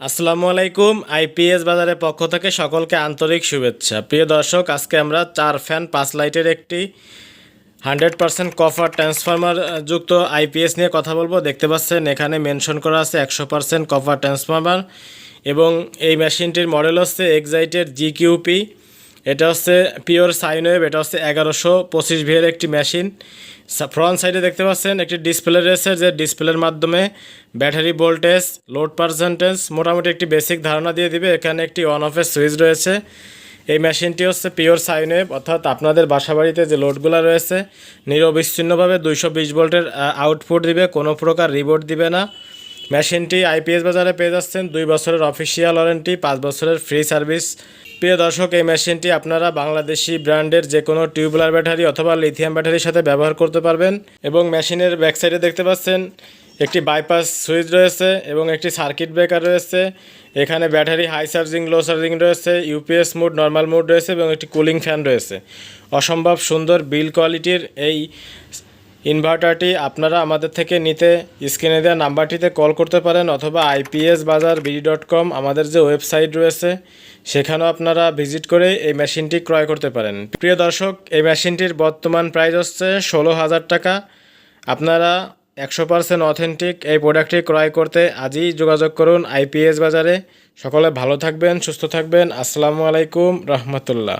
আসসালামু আলাইকুম, আইপিএস বাজারের পক্ষ থেকে সকলকে আন্তরিক শুভেচ্ছা। প্রিয় দর্শক, আজকে আমরা চার ফ্যান, পাঁচ লাইটের একটি হান্ড্রেড পারসেন্ট কফার ট্রান্সফর্মার যুক্ত আইপিএস নিয়ে কথা বলব। দেখতে পাচ্ছেন, এখানে মেনশন করা আছে একশো পারসেন্ট কফার ট্রান্সফর্মার এবং এই মেশিনটির মডেল হচ্ছে এক্সাইটের জিকিউপি এটা হচ্ছে পিওর সাইন ওয়েভ এটা হচ্ছে এগারোশো পঁচিশ ভিয়ের একটি মেশিন। ফ্রন্ট সাইডে দেখতে পাচ্ছেন একটি ডিসপ্লে রয়েছে, যে ডিসপ্লের মাধ্যমে ব্যাটারি ভোল্টেজ লোড পার্সেন্টেজ মোটামুটি একটি বেসিক ধারণা দিয়ে দিবে। এখানে একটি অন অফের সুইচ রয়েছে। এই মেশিনটি হচ্ছে পিওর সাইন ওয়েভ অর্থাৎ আপনাদের বাসাবাড়িতে যে লোডগুলো রয়েছে, নিরবিচ্ছিন্নভাবে দুইশো বিশ ভোল্টের আউটপুট দিবে, কোনো প্রকার রিবোর্ট দিবে না। মেশিনটি আইপিএস বাজারে পেয়ে যাচ্ছেন, দুই বছরের অফিসিয়াল ওয়ারেন্টি পাঁচ বছরের ফ্রি সার্ভিস প্রিয় দর্শক, এই মেশিনটি আপনারা বাংলাদেশি ব্র্যান্ডের যে কোনো টিউবুলার ব্যাটারি অথবা লিথিয়াম ব্যাটারির সাথে ব্যবহার করতে পারবেন এবং মেশিনের ব্যাক সাইডে দেখতে পাচ্ছেন একটি বাইপাস সুইচ রয়েছে এবং একটি সার্কিট ব্রেকার রয়েছে। এখানে battery high charging, low charging রয়েছে, ইউপিএস মোড, নর্মাল মোড রয়েছে এবং একটি কুলিং ফ্যান রয়েছে। অসম্ভব সুন্দর বিল কোয়ালিটির এই ইনভার্টারটি আপনারা আমাদের থেকে নিতে স্ক্রিনে দেওয়া নাম্বারটিতে কল করতে পারেন অথবা আইপিএস বাজার বিডি ডট কম আমাদের যে ওয়েবসাইট রয়েছে, সেখানেও আপনারা ভিজিট করে এই মেশিনটি ক্রয় করতে পারেন। প্রিয় দর্শক, এই মেশিনটির বর্তমান প্রাইস হচ্ছে ষোলো হাজার টাকা। আপনারা একশো পার্সেন্ট অথেন্টিক এই প্রোডাক্টটি ক্রয় করতে আজই যোগাযোগ করুন আইপিএস বাজারে। সকলে ভালো থাকবেন, সুস্থ থাকবেন। আসসালামু আলাইকুম, রহমতুল্লাহ।